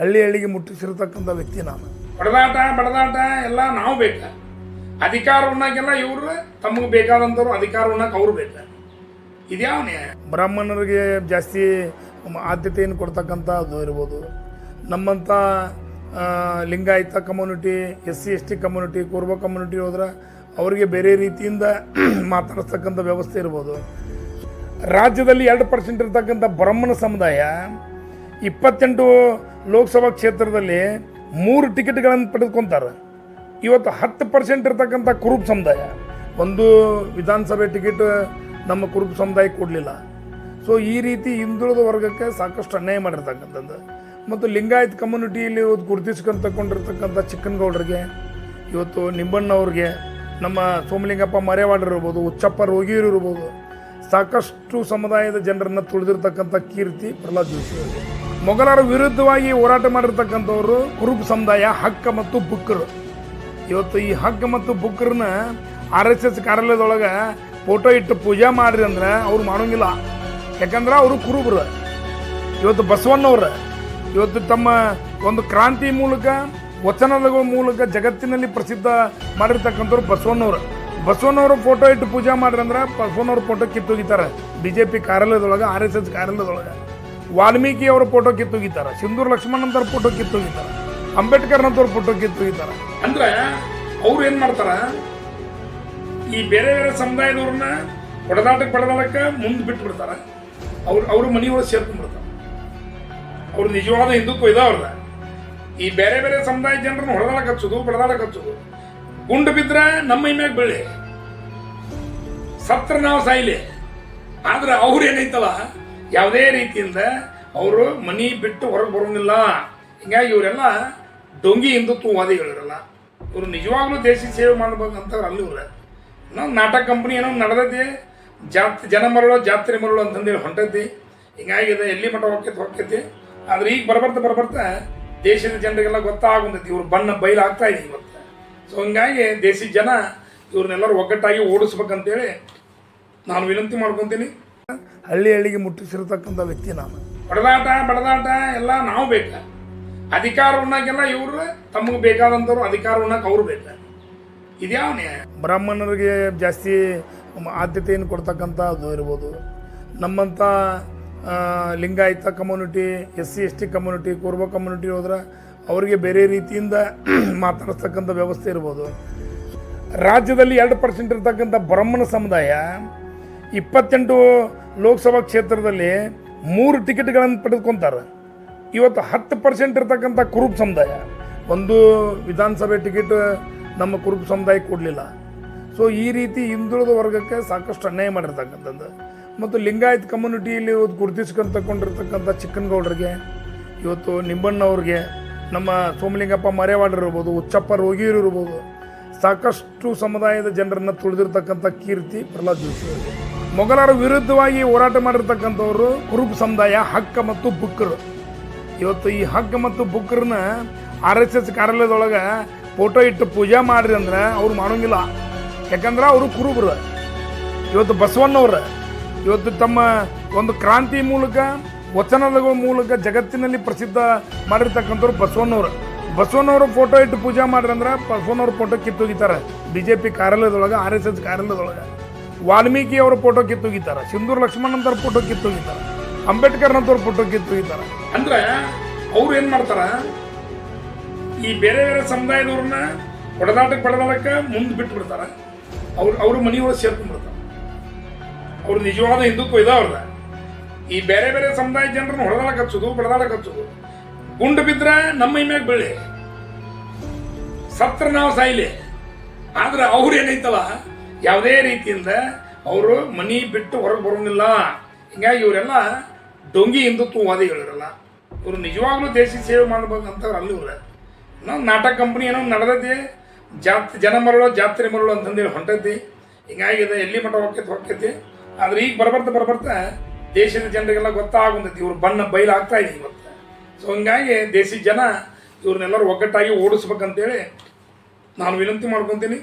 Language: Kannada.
ಹಳ್ಳಿ ಹಳ್ಳಿಗೆ ಮುಟ್ಟಿಸಿರ್ತಕ್ಕಂಥ ವ್ಯಕ್ತಿ ನಾನು. ಬಡದಾಟ ಬಡದಾಟ ಎಲ್ಲ ನಾವು ಬೇಕ. ಅಧಿಕಾರ ಉಣ್ಣಕ್ಕೆಲ್ಲ ಇವ್ರು ತಮಗೆ ಬೇಕಾದಂಥವ್ರು ಅಧಿಕಾರ ಉಣ್ಣಕ್ಕೆ ಅವ್ರು ಬೇಕ. ಇದ್ಯಾವನೇ ಬ್ರಾಹ್ಮಣರಿಗೆ ಜಾಸ್ತಿ ಆದ್ಯತೆಯನ್ನು ಕೊಡ್ತಕ್ಕಂಥದ್ದು ಇರ್ಬೋದು. ನಮ್ಮಂಥ Lingayat community S C S T community Kuruba community ಹೋದ್ರೆ ಅವರಿಗೆ ಬೇರೆ ರೀತಿಯಿಂದ ಮಾತಾಡಿಸ್ತಕ್ಕಂಥ ವ್ಯವಸ್ಥೆ ಇರ್ಬೋದು. ರಾಜ್ಯದಲ್ಲಿ ಎರಡು ಪರ್ಸೆಂಟ್ ಇರ್ತಕ್ಕಂಥ ಬ್ರಾಹ್ಮಣ ಸಮುದಾಯ ಇಪ್ಪತ್ತೆಂಟು ಲೋಕಸಭಾ ಕ್ಷೇತ್ರದಲ್ಲಿ ಮೂರು ಟಿಕೆಟ್ಗಳನ್ನು ಪಡೆದುಕೊಂತಾರೆ ಇವತ್ತು ಹತ್ತು ಪರ್ಸೆಂಟ್ ಇರ್ತಕ್ಕಂಥ ಕುರುಬ ಸಮುದಾಯ. ಒಂದು ವಿಧಾನಸಭೆ ಟಿಕೆಟ್ ನಮ್ಮ ಕುರುಬ ಸಮುದಾಯಕ್ಕೆ ಕೊಡಲಿಲ್ಲ. ಸೊ ಈ ರೀತಿ ಹಿಂದುಳಿದ ವರ್ಗಕ್ಕೆ ಸಾಕಷ್ಟು ಅನ್ಯಾಯ ಮಾಡಿರ್ತಕ್ಕಂಥದ್ದು. ಮತ್ತು ಲಿಂಗಾಯತ್ ಕಮ್ಯುನಿಟಿಯಲ್ಲಿ ಇವತ್ತು ಗುರುತಿಸ್ಕೊಂತಕೊಂಡಿರ್ತಕ್ಕಂಥ ಚಿಕ್ಕನಗೌಡರಿಗೆ, ಇವತ್ತು ನಿಂಬಣ್ಣವ್ರಿಗೆ ನಮ್ಮ ಸೋಮಲಿಂಗಪ್ಪ ಮರೇವಾಡರು ಇರ್ಬೋದು ಉಚ್ಚಪ್ಪ ರೋಗಿಯರು ಇರ್ಬೋದು, ಸಾಕಷ್ಟು ಸಮುದಾಯದ ಜನರನ್ನು ತುಳಿದಿರ್ತಕ್ಕಂಥ ಕೀರ್ತಿ ಪ್ರಹ್ಲಾದ್ ಜೋಶಿ ಅವರಿಗೆ. ಮೊಘಲರ ವಿರುದ್ಧವಾಗಿ ಹೋರಾಟ ಮಾಡಿರ್ತಕ್ಕಂಥವ್ರು ಕುರುಬ ಸಮುದಾಯ ಹಕ್ಕ ಮತ್ತು ಬುಕ್ಕರು ಇವತ್ತು ಈ ಹಕ್ಕ ಮತ್ತು ಬುಕ್ಕರ್ನ ಆರ್ ಎಸ್ ಎಸ್ ಕಾರ್ಯಾಲಯದೊಳಗೆ ಫೋಟೋ ಇಟ್ಟು ಪೂಜೆ ಮಾಡ್ರಿ ಅಂದ್ರೆ ಅವ್ರು ಮಾಡೋಂಗಿಲ್ಲ. ಯಾಕಂದ್ರೆ ಅವರು ಕುರುಬರು. ಇವತ್ತು ಬಸವಣ್ಣವ್ರ, ಇವತ್ತು ತಮ್ಮ ಒಂದು ಕ್ರಾಂತಿ ಮೂಲಕ ವಚನದ ಮೂಲಕ ಜಗತ್ತಿನಲ್ಲಿ ಪ್ರಸಿದ್ಧ ಮಾಡಿರ್ತಕ್ಕಂಥವ್ರು ಬಸವಣ್ಣವ್ರು. ಬಸವಣ್ಣವ್ರ ಫೋಟೋ ಇಟ್ಟು ಪೂಜೆ ಮಾಡ್ರಿ ಅಂದ್ರೆ ಬಸವಣ್ಣವ್ರ ಫೋಟೋ ಕಿತ್ತೋಗಿತಾರೆ. ಬಿ ಜೆ ಪಿ ಕಾರ್ಯಾಲಯದೊಳಗೆ, ಆರ್ ಎಸ್ ಎಸ್ ಕಾರ್ಯಾಲಯದೊಳಗೆ. ವಾಲ್ಮೀಕಿ ಅವರ ಫೋಟೋ ಕಿತ್ತೋಗಿದ್ದಾರೆ ಸಿಂಧೂರ್ ಲಕ್ಷ್ಮಣ್ ಫೋಟೋ ಕಿತ್ತೋಗಿದ್ದಾರೆ ಅಂಬೇಡ್ಕರ್ ಅಂತವ್ರ ಫೋಟೋ ಕಿತ್ತೋಗಿದ್ದಾರೆ ಅಂದ್ರೆ ಅವ್ರು ಏನ್ ಮಾಡ್ತಾರ? ಈ ಬೇರೆ ಬೇರೆ ಸಮುದಾಯದವ್ರನ್ನ ಹೊಡೆದಾಟಕ್ಕೆ ಬಡದಾಟಕ್ಕೆ ಮುಂದೆ ಬಿಟ್ಟು ಬಿಡ್ತಾರ ಅವ್ರು ಅವ್ರ ಮನೆಯೊಳಗೆ ಸೇರ್ಕೊಂಡ್ಬಿಡ್ತಾರ. ಅವ್ರು ನಿಜವಾದ ಹಿಂದುತ್ವ ಇದಾವ್ರದ ಈ ಬೇರೆ ಬೇರೆ ಸಮುದಾಯ ಜನರನ್ನ ಹೊಡೆದಾಡಕ್ಕೆ ಹಚ್ಚೋದು ಬಡದಾಡಕ್ಕೆ ಹಚ್ಚೋದು. ಗುಂಡು ಬಿದ್ರೆ ನಮ್ಮ ಇಮ್ಯಾಗ ಮ್ಯಾಗ ಬೀಳಿ. ಸತ್ರ ನಾವು ಸಾಯ್ಲಿ. ಆದ್ರೆ ಅವ್ರು ಏನೈತಲ್ಲ ಯಾವುದೇ ರೀತಿಯಿಂದ ಅವರು ಮನಿ ಬಿಟ್ಟು ಹೊರಗೆ ಬರೋದಿಲ್ಲ. ಹಿಂಗಾಗಿ ಇವರೆಲ್ಲ ಡೊಂಗಿ ಹಿಂದುತ್ವವಾದಿಗಳು ಇವರೆಲ್ಲ ಇವರು ನಿಜವಾಗ್ಲೂ ದೇಶ ಸೇವೆ ಮಾಡ್ಬೇಕಂತ ಅಲ್ಲಿ ಇವ್ರೆ. ನಾವು ನಾಟಕ ಕಂಪ್ನಿ ಏನೋ ನಡೆದೈತಿ. ಜಾತ್ ಜನ ಮರಳು, ಜಾತ್ರೆ ಮರಳು ಅಂತಂದೇಳಿ ಹೊಂಟೈತಿ. ಹಿಂಗಾಗಿ ಇದು ಎಲ್ಲಿ ಮಠ ಹೋಗ್ತೈತಿ ಹೋಗ್ತೈತಿ. ಆದ್ರೆ ಈಗ ಬರಬರ್ತಾ, ಬರ್ಬರ್ತಾ ದೇಶದ ಜನರಿಗೆಲ್ಲ ಗೊತ್ತಾಗುಂತೈತಿ ಇವ್ರ ಬಣ್ಣ ಬಯಲು ಆಗ್ತಾ ಇದೆ ಇವತ್ತು. ಸೊ ಹಿಂಗಾಗಿ ದೇಶಿ ಜನ ಇವ್ರನ್ನೆಲ್ಲರೂ ಒಗ್ಗಟ್ಟಾಗಿ ಓಡಿಸ್ಬೇಕಂತೇಳಿ ನಾನು ವಿನಂತಿ ಮಾಡ್ಕೊತೀನಿ. ಹಳ್ಳಿ ಹಳ್ಳಿಗೆ ಮುಟ್ಟಿಸಿರ್ತಕ್ಕಂಥ ವ್ಯಕ್ತಿ ನಾನು. ಬಡದಾಟ ಬಡದಾಟ ಎಲ್ಲ ನಾವು ಬೇಕ. ಅಧಿಕಾರ ಉಣ್ಣಾಗೆಲ್ಲ ಇವರು ತಮಗೆ ಬೇಕಾದಂಥವ್ರು ಅಧಿಕಾರ ಉಣ್ಣಕ್ಕೆ ಅವ್ರು ಬೇಕ. ಇದ್ಯಾವನೇ ಬ್ರಾಹ್ಮಣರಿಗೆ ಜಾಸ್ತಿ ಆದ್ಯತೆಯನ್ನು ಕೊಡ್ತಕ್ಕಂಥದ್ದು ಇರ್ಬೋದು. ನಮ್ಮಂಥ Lingayat community S C S T community Kuruba community ಹೋದ್ರೆ ಅವರಿಗೆ ಬೇರೆ ರೀತಿಯಿಂದ ಮಾತಾಡಿಸ್ತಕ್ಕಂಥ ವ್ಯವಸ್ಥೆ ಇರ್ಬೋದು. ರಾಜ್ಯದಲ್ಲಿ ಎರಡು ಪರ್ಸೆಂಟ್ ಇರ್ತಕ್ಕಂಥ ಬ್ರಾಹ್ಮಣ ಸಮುದಾಯ ಇಪ್ಪತ್ತೆಂಟು ಲೋಕಸಭಾ ಕ್ಷೇತ್ರದಲ್ಲಿ ಮೂರು ಟಿಕೆಟ್ಗಳನ್ನು ಪಡೆದುಕೊಂತಾರೆ ಇವತ್ತು ಹತ್ತು ಪರ್ಸೆಂಟ್ ಇರ್ತಕ್ಕಂಥ ಕುರುಬ ಸಮುದಾಯ. ಒಂದು ವಿಧಾನಸಭೆ ಟಿಕೆಟ್ ನಮ್ಮ ಕುರುಬ ಸಮುದಾಯ ಕೊಡಲಿಲ್ಲ. ಸೊ ಈ ರೀತಿ ಹಿಂದುಳಿದ ವರ್ಗಕ್ಕೆ ಸಾಕಷ್ಟು ಅನ್ಯಾಯ ಮಾಡಿರ್ತಕ್ಕಂಥದ್ದು. ಮತ್ತು ಲಿಂಗಾಯತ್ ಕಮ್ಯುನಿಟಿಯಲ್ಲಿ ಇವತ್ತು ಗುರುತಿಸ್ಕೊಂತಕೊಂಡಿರ್ತಕ್ಕಂಥ ಚಿಕ್ಕನಗೌಡರಿಗೆ, ಇವತ್ತು ನಿಂಬಣ್ಣವ್ರಿಗೆ ನಮ್ಮ ಸೋಮಲಿಂಗಪ್ಪ ಮರೇವಾಡರು ಇರ್ಬೋದು ಉಚ್ಚಪ್ಪ ರೋಗಿಯರು ಇರ್ಬೋದು, ಸಾಕಷ್ಟು ಸಮುದಾಯದ ಜನರನ್ನು ತುಳಿದಿರ್ತಕ್ಕಂಥ ಕೀರ್ತಿ ಪ್ರಹ್ಲಾದ್ ಜೋಶಿ ಮೊಘಲರ ವಿರುದ್ಧವಾಗಿ ಹೋರಾಟ ಮಾಡಿರ್ತಕ್ಕಂಥವ್ರು ಕುರುಬ ಸಮುದಾಯ ಹಕ್ಕ ಮತ್ತು ಬುಕ್ಕರು ಇವತ್ತು ಈ ಹಕ್ಕ ಮತ್ತು ಬುಕ್ಕರನ್ನ ಆರ್ ಎಸ್ ಎಸ್ ಕಾರ್ಯಾಲಯದೊಳಗೆ ಫೋಟೋ ಇಟ್ಟು ಪೂಜೆ ಮಾಡ್ರಿ ಅಂದ್ರೆ ಅವ್ರು ಮಾಡೋಂಗಿಲ್ಲ. ಯಾಕಂದ್ರೆ ಅವರು ಕುರುಬರು. ಇವತ್ತು ಬಸವಣ್ಣವ್ರು, ಇವತ್ತು ತಮ್ಮ ಒಂದು ಕ್ರಾಂತಿ ಮೂಲಕ ವಚನದ ಮೂಲಕ ಜಗತ್ತಿನಲ್ಲಿ ಪ್ರಸಿದ್ಧ ಮಾಡಿರ್ತಕ್ಕಂಥವ್ರು ಬಸವಣ್ಣವ್ರು. ಬಸವಣ್ಣವ್ರ ಫೋಟೋ ಇಟ್ಟು ಪೂಜೆ ಮಾಡ್ರಿ ಅಂದ್ರೆ ಬಸವಣ್ಣವ್ರ ಫೋಟೋ ಕಿತ್ತೋಗಿತಾರೆ. ಬಿ ಜೆ ಪಿ ಕಾರ್ಯಾಲಯದೊಳಗೆ, ಆರ್ ಎಸ್ ಎಸ್ ಕಾರ್ಯಾಲಯದೊಳಗೆ. ವಾಲ್ಮೀಕಿ ಅವರ ಫೋಟೋ ಕಿತ್ತೋಗಿದ್ದಾರೆ ಸಿಂಧೂರ್ ಲಕ್ಷ್ಮಣ್ ಅಂತವ್ರ ಫೋಟೋ ಕಿತ್ತೋಗಿದ್ದಾರೆ ಅಂಬೇಡ್ಕರ್ ಅಂತವ್ರ ಫೋಟೋ ಕಿತ್ತೋಗಿದ್ದಾರೆ ಅಂದ್ರೆ ಅವ್ರು ಏನ್ ಮಾಡ್ತಾರ? ಈ ಬೇರೆ ಬೇರೆ ಸಮುದಾಯದವ್ರನ್ನ ಹೊಡೆದಾಟಕ್ಕೆ ಬಡದಾಡಕ್ಕೆ ಮುಂದೆ ಬಿಟ್ಟು ಬಿಡ್ತಾರ ಅವ್ರು ಅವ್ರ ಮನೆಯೊಳಗೆ ಸೇರ್ಕೊಂಡ್ಬಿಡ್ತಾರ. ಅವ್ರು ನಿಜವಾದ ಹಿಂದುತ್ವ ಇದಾವ್ರದ ಈ ಬೇರೆ ಬೇರೆ ಸಮುದಾಯ ಜನರನ್ನ ಹೊಡೆದಾಡಕ್ಕೆ ಹಚ್ಚೋದು ಬಡದಾಡಕ್ಕೆ ಹಚ್ಚೋದು. ಗುಂಡು ಬಿದ್ರೆ ನಮ್ಮ ಇಮ್ಯಾಗ ಮ್ಯಾಗ ಬೀಳಿ. ಸತ್ರ ನಾವು ಸಾಯ್ಲಿ. ಆದ್ರೆ ಅವ್ರು ಏನೈತಲ್ಲ ಯಾವುದೇ ರೀತಿಯಿಂದ ಅವರು ಮನಿ ಬಿಟ್ಟು ಹೊರಗೆ ಬರೋಂಗಿಲ್ಲ ಹಿಂಗಾಗಿ ಇವರೆಲ್ಲ ಡೊಂಗಿ ಹಿಂದುತ್ವವಾದಿಗಳು ಇವರೆಲ್ಲ ಇವರು ನಿಜವಾಗ್ಲೂ ದೇಶ ಸೇವೆ ಮಾಡ್ಬೇಕಂತ ಅಲ್ಲಿ ಇವ್ರೆ. ನಾವು ನಾಟಕ ಕಂಪ್ನಿ ಏನೋ ನಡೆದೈತಿ. ಜಾತ್ ಜನ ಮರಳು, ಜಾತ್ರೆ ಮರಳು ಅಂತಂದೇಳಿ ಹೊಂಟೈತಿ. ಹಿಂಗಾಗಿ ಇದು ಎಲ್ಲಿ ಮಠ ಹೋಗ್ತೈತಿ ಹೋಗ್ತೈತಿ ಆದ್ರೆ ಈಗ ಬರ್ಬರ್ತಾ ಬರ್ಬರ್ತಾ ದೇಶದ ಜನರಿಗೆಲ್ಲ ಗೊತ್ತಾಗುಂತೈತಿ. ಇವ್ರು ಬಣ್ಣ ಬಯಲು ಆಗ್ತಾ ಇದೆ ಇವತ್ತು. ಸೊ ಹಿಂಗಾಗಿ ದೇಶಿ ಜನ ಇವ್ರನ್ನೆಲ್ಲರೂ ಒಗ್ಗಟ್ಟಾಗಿ ಓಡಿಸ್ಬೇಕಂತೇಳಿ ನಾನು ವಿನಂತಿ ಮಾಡ್ಕೊತೀನಿ.